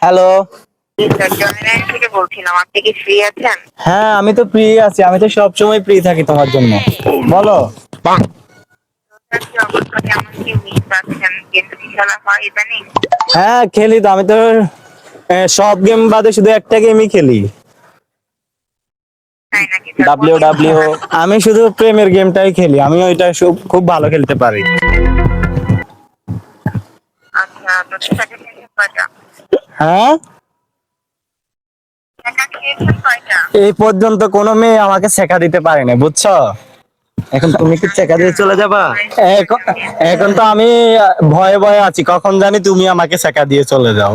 Hello Joynarayan থেকে বলছিলাম আপনি কি ফ্রি আছেন? হ্যাঁ আমি তো ফ্রি আছি আমি তো সব সময় ফ্রি থাকি তোমার জন্য। বলো। হয় খেলি তো আমি তো সব গেম বাদে শুধু একটা গেমই খেলি? ডাব্লিউ ডাব্লিউ আমি শুধু প্রেমের গেমটাই খেলি আমি ওইটা খুব ভালো খেলতে পারি। আচ্ছা হ্যাঁ? এই পর্যন্ত কোনো মেয়ে আমাকে শেখা দিতে পারেনি বুঝছ? এখন তুমি কি দিয়ে চলে যাবা? এখন তো আমি ভয়ে ভয়ে আছি কখন জানি তুমি আমাকে দিয়ে চলে যাও।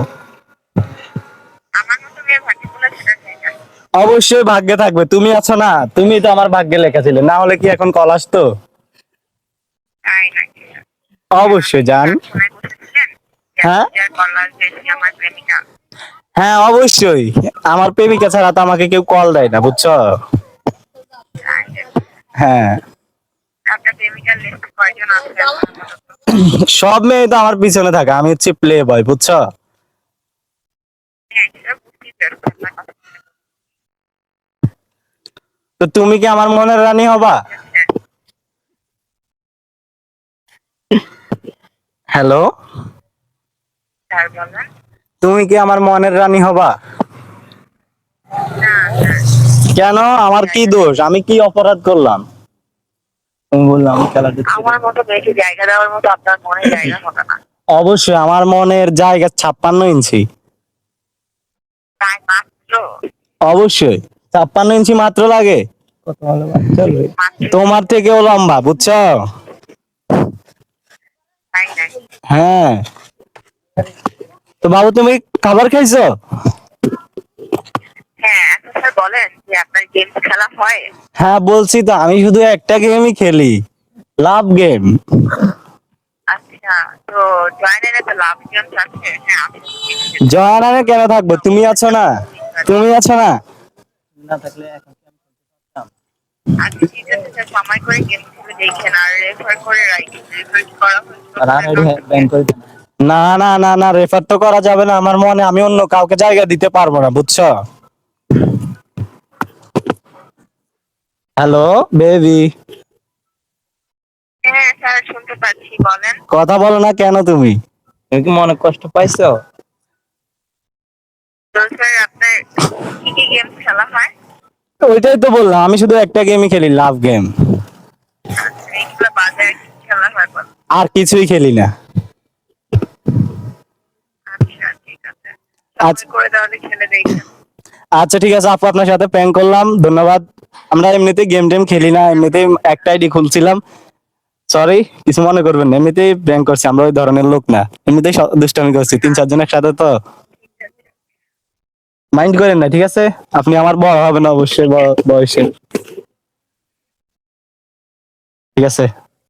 অবশ্যই ভাগ্যে থাকবে তুমি আছো না তুমি তো আমার ভাগ্যে লেখা ছিলে না হলে কি এখন কল আসতো? অবশ্যই জান। হ্যাঁ? হ্যাঁ অবশ্যই। আমার প্রেমিকা ছাড়া তো আমাকে কেউ কল দেয় না, বুঝছ? হ্যাঁ। সব মেয়ে তো আমার পিছনে থাকে, আমি হচ্ছে প্লে বয় বুঝছ? তো তুমি কি আমার মনের রানী হবা? হ্যালো? তুমি কি আমার মনের রানী হবা? কেন? আমার কি দোষ? আমি কি অপরাধ করলাম? আমি বললাম আমি আমার মতো মেয়েকে জায়গা দেওয়ার মতো আপনার মনে জায়গা হবে না? অবশ্যই আমার মনের জায়গা ছাপ্পান্ন ইঞ্চি। অবশ্যই ছাপ্পান্ন ইঞ্চি মাত্র লাগে। তোমার থেকেও লম্বা বুঝছ? হ্যাঁ। তো বাবু তুমি খাবার খাইছো? হ্যাঁ এখন স্যার বলেন যে আপনার গেমস খেলা হয়। হ্যাঁ বলছি তো আমি শুধু একটা গেমই খেলি। লাভ গেম আচ্ছা তো জয়েনের আছে। হ্যাঁ কেন থাকব? তুমি আছো না? তুমি আছো না? স্যার সময় করে গেমসগুলো দেখেন আর রেফার করে রেফার করা না না না না রেফার তো করা যাবে না। আমার মনে আমি অন্য কাউকে জায়গা দিতে পারব না বুঝছ? হ্যালো বেবি হ্যাঁ স্যার শুনতে পাচ্ছি বলেন। কথা বলো না কেন তুমি? তুমি কি মনে কষ্ট পাইছো? তো স্যার আপনার কি কি গেমস খেলা হয়? ওইটাই তো বললাম আমি শুধু একটা গেমই খেলি লাভ গেম আচ্ছা খেলা হয় আর কিছুই খেলি না। আচ্ছা। করে তাহলে খেলে দেখেন আচ্ছা ঠিক আছে আপু আপনার সাথে প্র্যাঙ্ক করলাম ধন্যবাদ। আমরা এমনিতে গেম টেম খেলি না এমনিতেই একটা আইডি খুলছিলাম। সরি কিছু মনে করবেন না এমনিতেই প্র্যাঙ্ক করছি আমরা ওই ধরনের লোক না। এমনিতেই দুষ্টামি করছি তিন চারজন একসাথে তো। মাইন্ড করেন না ঠিক আছে? আপনি আমার বড় হবেন অবশ্যই বয়সে। ঠিক আছে।